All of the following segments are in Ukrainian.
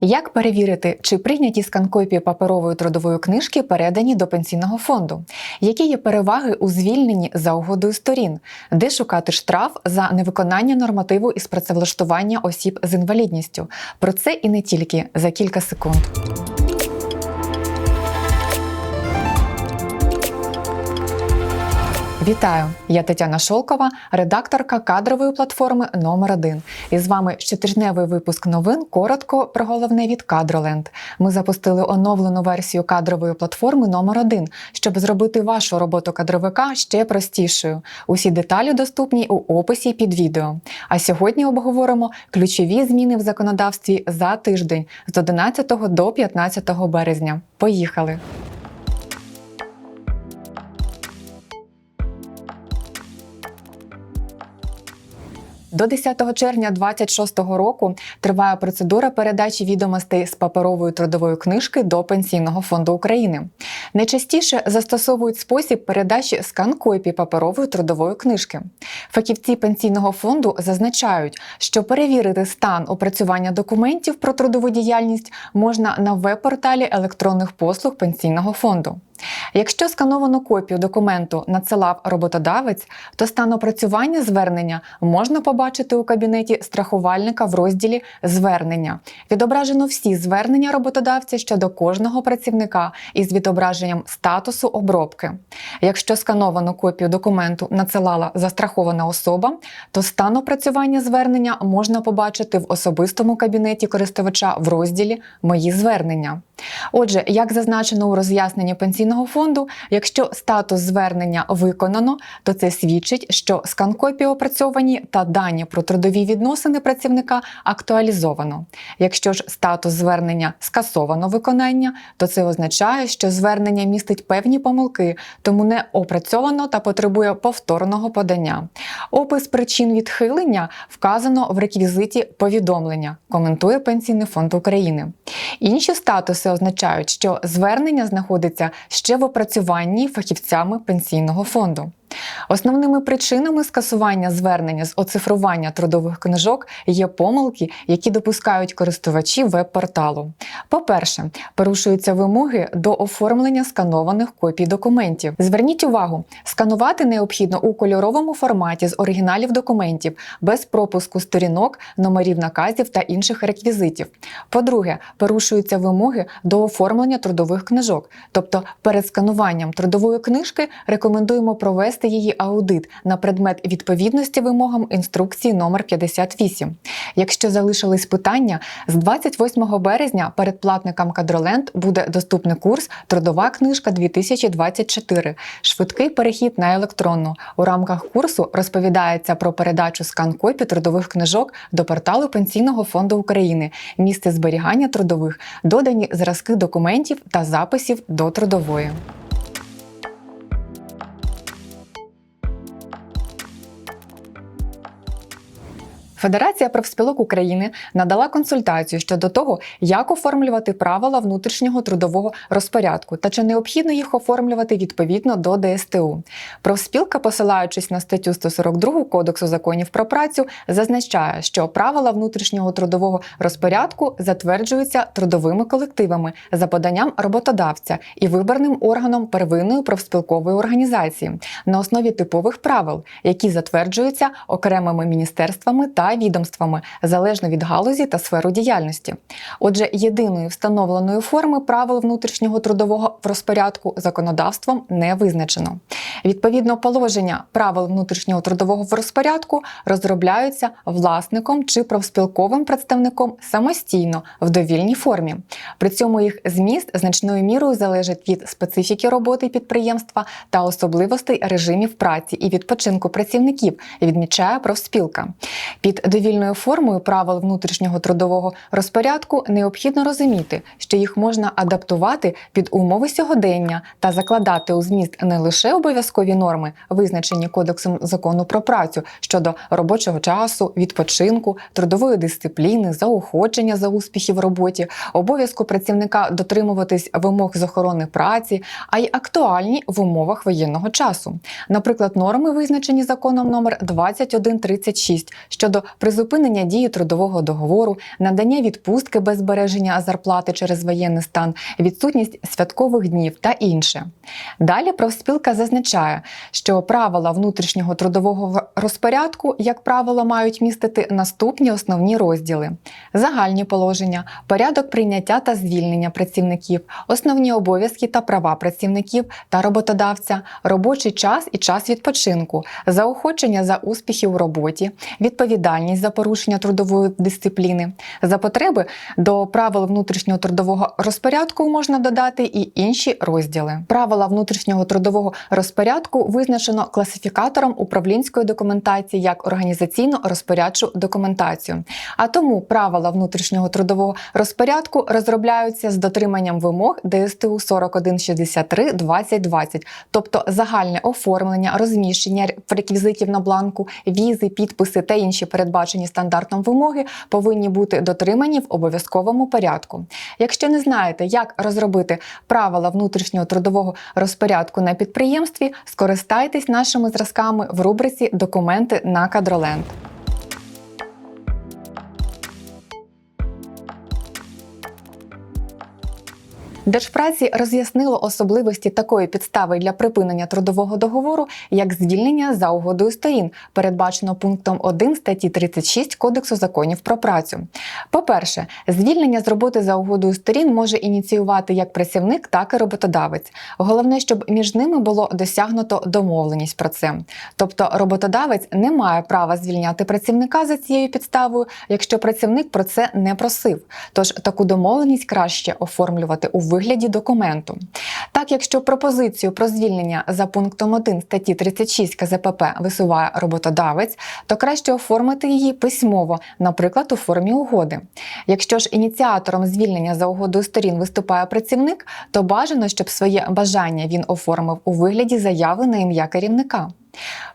Як перевірити, чи прийняті сканкопії паперової трудової книжки передані до пенсійного фонду? Які є переваги у звільненні за угодою сторін? Де шукати штраф за невиконання нормативу із працевлаштування осіб з інвалідністю? Про це і не тільки за кілька секунд. Вітаю! Я Тетяна Шолкова, редакторка кадрової платформи номер 1 І з вами щотижневий випуск новин. Коротко про головне від Кадроленд. Ми запустили оновлену версію кадрової платформи номер 1 щоб зробити вашу роботу кадровика ще простішою. Усі деталі доступні у описі під відео. А сьогодні обговоримо ключові зміни в законодавстві за тиждень з 11 до 15 березня. Поїхали! До 10 червня 2026 року триває процедура передачі відомостей з паперової трудової книжки до Пенсійного фонду України. Найчастіше застосовують спосіб передачі скан-копій паперової трудової книжки. Фахівці пенсійного фонду зазначають, що перевірити стан опрацювання документів про трудову діяльність можна на веб-порталі електронних послуг пенсійного фонду. Якщо скановану копію документу надсилав роботодавець, то стан опрацювання звернення можна побачити у кабінеті страхувальника в розділі Звернення. Відображено всі звернення роботодавця щодо кожного працівника із відображенням статусу обробки. Якщо скановану копію документу надсилала застрахована особа, то стан опрацювання звернення можна побачити в особистому кабінеті користувача в розділі Мої звернення. Отже, як зазначено у роз'ясненні пенсійного фонду, якщо статус звернення виконано, то це свідчить, що скан-копії опрацьовані та дані про трудові відносини працівника актуалізовано. Якщо ж статус звернення скасовано виконання, то це означає, що звернення містить певні помилки, тому не опрацьовано та потребує повторного подання. Опис причин відхилення вказано в реквізиті повідомлення, коментує Пенсійний фонд України. Інші статуси означають, що звернення знаходиться ще в опрацюванні фахівцями пенсійного фонду. Основними причинами скасування звернення з оцифрування трудових книжок є помилки, які допускають користувачі веб-порталу. По-перше, порушуються вимоги до оформлення сканованих копій документів. Зверніть увагу, сканувати необхідно у кольоровому форматі з оригіналів документів без пропуску сторінок, номерів наказів та інших реквізитів. По-друге, порушуються вимоги до оформлення трудових книжок. Тобто, перед скануванням трудової книжки рекомендуємо провести її аудит на предмет відповідності вимогам інструкції номер 58. Якщо залишились питання, з 28 березня передплатникам Кадроленд буде доступний курс Трудова книжка 2024. Швидкий перехід на електронну. У рамках курсу розповідається про передачу скан-копій трудових книжок до порталу Пенсійного фонду України, місце зберігання трудових, додані зразки документів та записів до трудової. Федерація профспілок України надала консультацію щодо того, як оформлювати правила внутрішнього трудового розпорядку та чи необхідно їх оформлювати відповідно до ДСТУ. Профспілка, посилаючись на статтю 142 Кодексу законів про працю, зазначає, що правила внутрішнього трудового розпорядку затверджуються трудовими колективами за поданням роботодавця і виборним органом первинної профспілкової організації на основі типових правил, які затверджуються окремими міністерствами та відомствами залежно від галузі та сферу діяльності. Отже, єдиної встановленої форми правил внутрішнього трудового розпорядку законодавством не визначено. Відповідно, положення правил внутрішнього трудового розпорядку розробляються власником чи профспілковим представником самостійно в довільній формі. При цьому їх зміст значною мірою залежить від специфіки роботи підприємства та особливостей режимів праці і відпочинку працівників, відмічає профспілка. Під довільною формою правил внутрішнього трудового розпорядку необхідно розуміти, що їх можна адаптувати під умови сьогодення та закладати у зміст не лише обов'язкові норми, визначені Кодексом закону про працю щодо робочого часу, відпочинку, трудової дисципліни, заохочення за успіхи в роботі, обов'язку працівника дотримуватись вимог з охорони праці, а й актуальні в умовах воєнного часу. Наприклад, норми визначені законом номер 2136 щодо призупинення дії трудового договору, надання відпустки без збереження зарплати через воєнний стан, відсутність святкових днів та інше. Далі профспілка зазначає, що правила внутрішнього трудового розпорядку, як правило, мають містити наступні основні розділи: загальні положення, порядок прийняття та звільнення працівників, основні обов'язки та права працівників та роботодавця, робочий час і час відпочинку, заохочення за успіхи у роботі, відповідальність за порушення трудової дисципліни. За потреби до правил внутрішнього трудового розпорядку можна додати і інші розділи. Правила внутрішнього трудового розпорядку визначено класифікатором управлінської документації як організаційно-розпорядчу документацію. А тому правила внутрішнього трудового розпорядку розробляються з дотриманням вимог ДСТУ 4163 2020, тобто загальне оформлення, розміщення реквізитів на бланку, візи, підписи та інші передбачені стандартом вимоги повинні бути дотримані в обов'язковому порядку. Якщо не знаєте, як розробити правила внутрішнього трудового розпорядку на підприємстві, скористайтесь нашими зразками в рубриці Документи на кадроленд. Держпраці роз'яснило особливості такої підстави для припинення трудового договору, як звільнення за угодою сторін, передбачено пунктом 1 статті 36 Кодексу законів про працю. По-перше, звільнення з роботи за угодою сторін може ініціювати як працівник, так і роботодавець. Головне, щоб між ними було досягнуто домовленість про це. Тобто роботодавець не має права звільняти працівника за цією підставою, якщо працівник про це не просив. Тож таку домовленість краще оформлювати у вигляді документу. Так, якщо пропозицію про звільнення за пунктом 1 статті 36 КЗПП висуває роботодавець, то краще оформити її письмово, наприклад, у формі угоди. Якщо ж ініціатором звільнення за угодою сторін виступає працівник, то бажано, щоб своє бажання він оформив у вигляді заяви на ім'я керівника.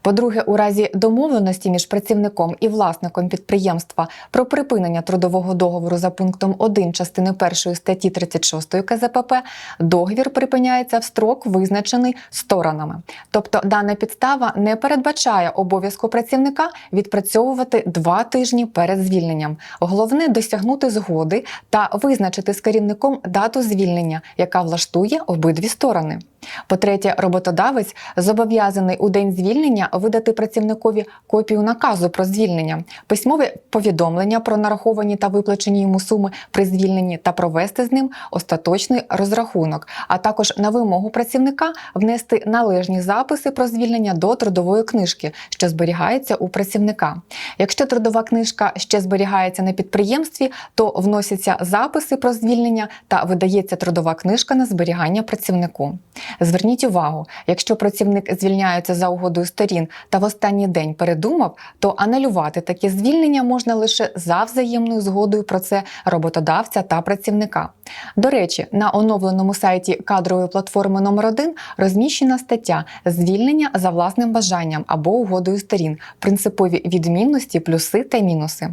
По-друге, у разі домовленості між працівником і власником підприємства про припинення трудового договору за пунктом 1 частини 1 статті 36 КЗПП договір припиняється в строк, визначений сторонами. Тобто дана підстава не передбачає обов'язку працівника відпрацьовувати два тижні перед звільненням. Головне досягнути згоди та визначити з керівником дату звільнення, яка влаштує обидві сторони. По-третє, роботодавець зобов'язаний у день звільнення видати працівникові копію наказу про звільнення, письмове повідомлення про нараховані та виплачені йому суми при звільненні та провести з ним остаточний розрахунок, а також на вимогу працівника внести належні записи про звільнення до трудової книжки, що зберігається у працівника. Якщо трудова книжка ще зберігається на підприємстві, то вносяться записи про звільнення та видається трудова книжка на зберігання працівнику. Зверніть увагу, якщо працівник звільняється за угодою сторін та в останній день передумав, то анулювати таке звільнення можна лише за взаємною згодою про це роботодавця та працівника. До речі, на оновленому сайті кадрової платформи номер 1 розміщена стаття звільнення за власним бажанням або угодою сторін, принципові відмінності, плюси та мінуси.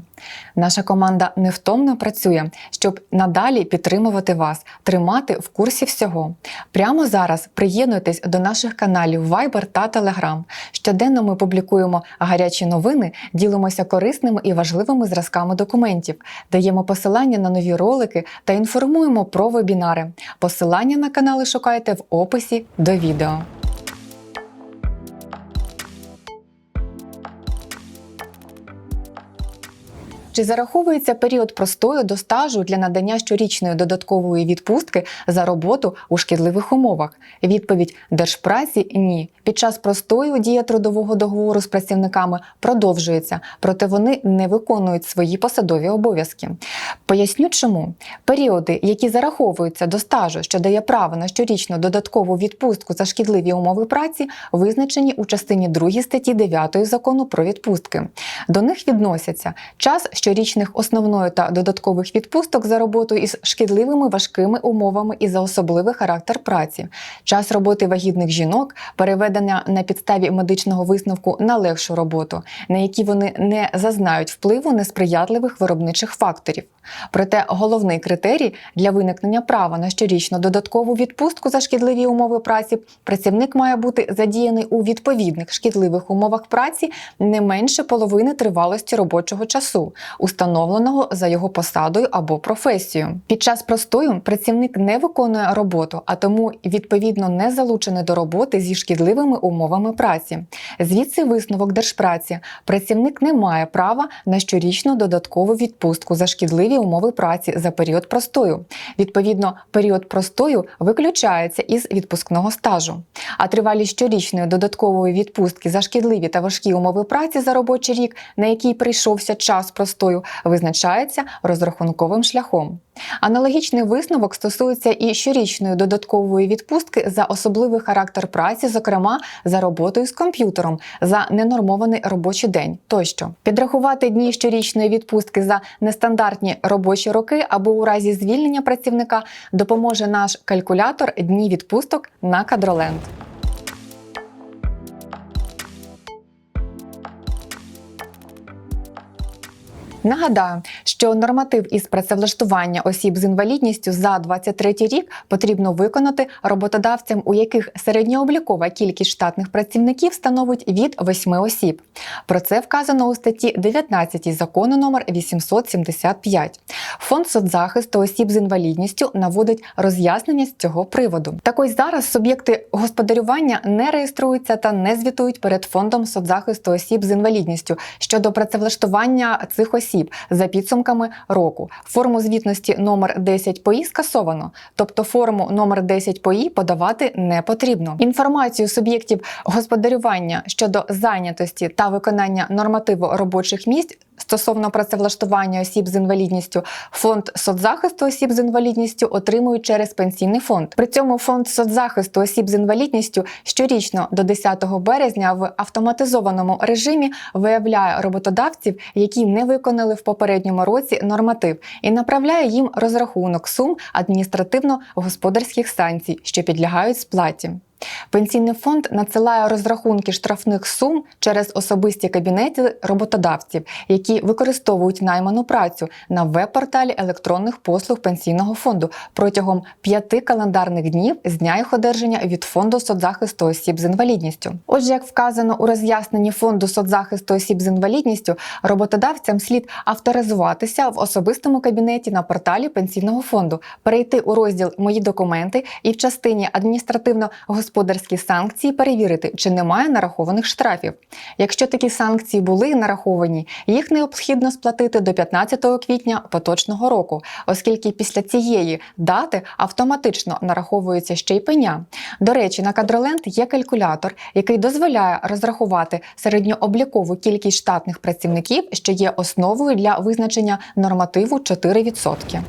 Наша команда невтомно працює, щоб надалі підтримувати вас, тримати в курсі всього. Прямо зараз приєднуйтесь до наших каналів Viber та Telegram. Щоденно ми публікуємо гарячі новини, ділимося корисними і важливими зразками документів, даємо посилання на нові ролики та інформуємо про вебінари. Посилання на канали шукайте в описі до відео. Чи зараховується період простою до стажу для надання щорічної додаткової відпустки за роботу у шкідливих умовах? Відповідь Держпраці ні. Під час простою дія трудового договору з працівниками продовжується, проте вони не виконують свої посадові обов'язки. Поясню, чому періоди, які зараховуються до стажу, що дає право на щорічну додаткову відпустку за шкідливі умови праці, визначені у частині 2 статті 9 закону про відпустки. До них відносяться час щорічних основної та додаткових відпусток за роботу із шкідливими важкими умовами і за особливий характер праці, час роботи вагітних жінок, переведення на підставі медичного висновку на легшу роботу, на які вони не зазнають впливу несприятливих виробничих факторів. Проте головний критерій для виникнення права на щорічну додаткову відпустку за шкідливі умови праці працівник має бути задіяний у відповідних шкідливих умовах праці не менше половини тривалості робочого часу, установленого за його посадою або професією. Під час простою працівник не виконує роботу, а тому відповідно не залучений до роботи зі шкідливими умовами праці. Звідси висновок держпраці. Працівник не має права на щорічну додаткову відпустку за шкідливі умови праці за період простою. Відповідно, період простою виключається із відпускного стажу. А тривалість щорічної додаткової відпустки за шкідливі та важкі умови праці за робочий рік, на який прийшовся час простою, визначається розрахунковим шляхом. Аналогічний висновок стосується і щорічної додаткової відпустки за особливий характер праці, зокрема за роботою з комп'ютером, за ненормований робочий день тощо. Підрахувати дні щорічної відпустки за нестандартні робочі роки або у разі звільнення працівника допоможе наш калькулятор дні відпусток на кадроленд. Нагадаю, що норматив із працевлаштування осіб з інвалідністю за 23 рік потрібно виконати роботодавцям, у яких середньооблікова кількість штатних працівників становить від 8 осіб. Про це вказано у статті 19 закону номер 875. Фонд соцзахисту осіб з інвалідністю наводить роз'яснення з цього приводу. Так ось зараз суб'єкти господарювання не реєструються та не звітують перед фондом соцзахисту осіб з інвалідністю щодо працевлаштування цих осіб за підсумками року. Форму звітності номер 10 ПОІ скасовано, тобто форму номер 10 ПОІ подавати не потрібно. Інформацію суб'єктів господарювання щодо зайнятості та виконання нормативу робочих місць. Стосовно працевлаштування осіб з інвалідністю, фонд соцзахисту осіб з інвалідністю отримують через пенсійний фонд. При цьому фонд соцзахисту осіб з інвалідністю щорічно до 10 березня в автоматизованому режимі виявляє роботодавців, які не виконали в попередньому році норматив, і направляє їм розрахунок сум адміністративно-господарських санкцій, що підлягають сплаті. Пенсійний фонд надсилає розрахунки штрафних сум через особисті кабінети роботодавців, які використовують найману працю на веб-порталі електронних послуг пенсійного фонду протягом п'яти календарних днів з дня їх одержання від фонду соцзахисту осіб з інвалідністю. Отже, як вказано у роз'ясненні фонду соцзахисту осіб з інвалідністю, роботодавцям слід авторизуватися в особистому кабінеті на порталі пенсійного фонду, перейти у розділ Мої документи і в частині адміністративно господарські санкції перевірити, чи немає нарахованих штрафів. Якщо такі санкції були нараховані, їх необхідно сплатити до 15 квітня поточного року, оскільки після цієї дати автоматично нараховується ще й пеня. До речі, на кадроленд є калькулятор, який дозволяє розрахувати середньооблікову кількість штатних працівників, що є основою для визначення нормативу 4%.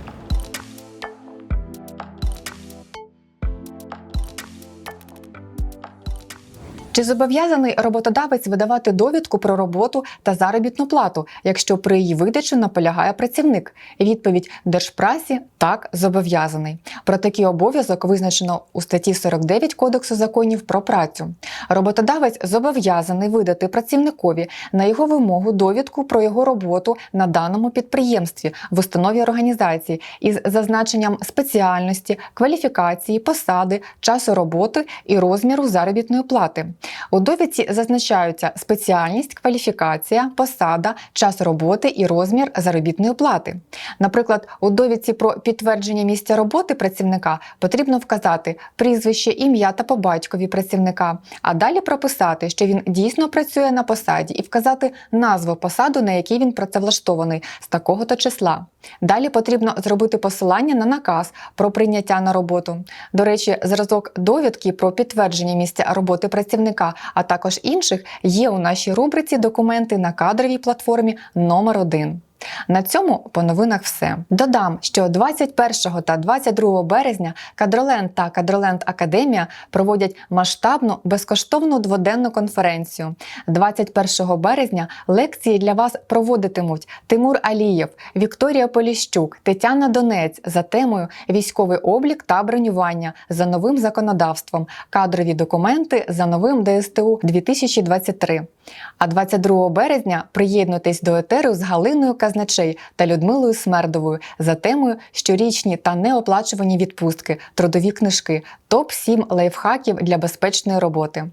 Чи зобов'язаний роботодавець видавати довідку про роботу та заробітну плату, якщо при її видачі наполягає працівник? Відповідь Держпрасі так зобов'язаний. Про такий обов'язок визначено у статті 49 Кодексу законів про працю. Роботодавець зобов'язаний видати працівникові на його вимогу довідку про його роботу на даному підприємстві в установі організації із зазначенням спеціальності, кваліфікації, посади, часу роботи і розміру заробітної плати. У довідці зазначаються спеціальність, кваліфікація, посада, час роботи і розмір заробітної плати. Наприклад, у довідці про підтвердження місця роботи працівника потрібно вказати прізвище, ім'я та по батькові працівника, а далі прописати, що він дійсно працює на посаді, і вказати назву посаду, на якій він працевлаштований з такого-то числа. Далі потрібно зробити посилання на наказ про прийняття на роботу. До речі, зразок довідки про підтвердження місця роботи працівника, а також інших є у нашій рубриці документи на кадровій платформі номер 1 На цьому по новинах все. Додам, що 21 та 22 березня Кадроленд та Кадроленд Академія проводять масштабну безкоштовну дводенну конференцію. 21 березня лекції для вас проводитимуть Тимур Алієв, Вікторія Поліщук, Тетяна Донець за темою військовий облік та бронювання за новим законодавством, кадрові документи за новим ДСТУ 2023. А 22 березня приєднуйтесь до етеру з Галиною Казначей та Людмилою Смердовою за темою щорічні та неоплачувані відпустки, трудові книжки, топ 7 лайфхаків для безпечної роботи.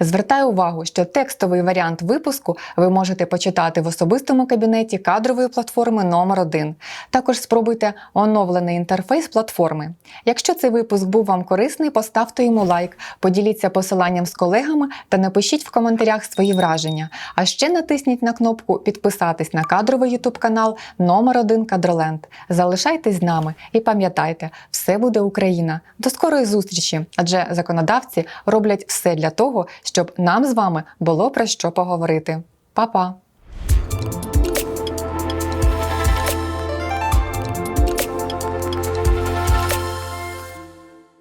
Звертаю увагу, що текстовий варіант випуску ви можете почитати в особистому кабінеті кадрової платформи номер 1 Також спробуйте оновлений інтерфейс платформи. Якщо цей випуск був вам корисний, поставте йому лайк, поділіться посиланням з колегами та напишіть в коментарях свої враження. А ще натисніть на кнопку Підписатись на кадровий ютуб канал номер 1 Кадроленд. Залишайтесь з нами і пам'ятайте, все буде Україна. До скорої зустрічі, адже законодавці роблять все для того, щоб нам з вами було про що поговорити. Па-па!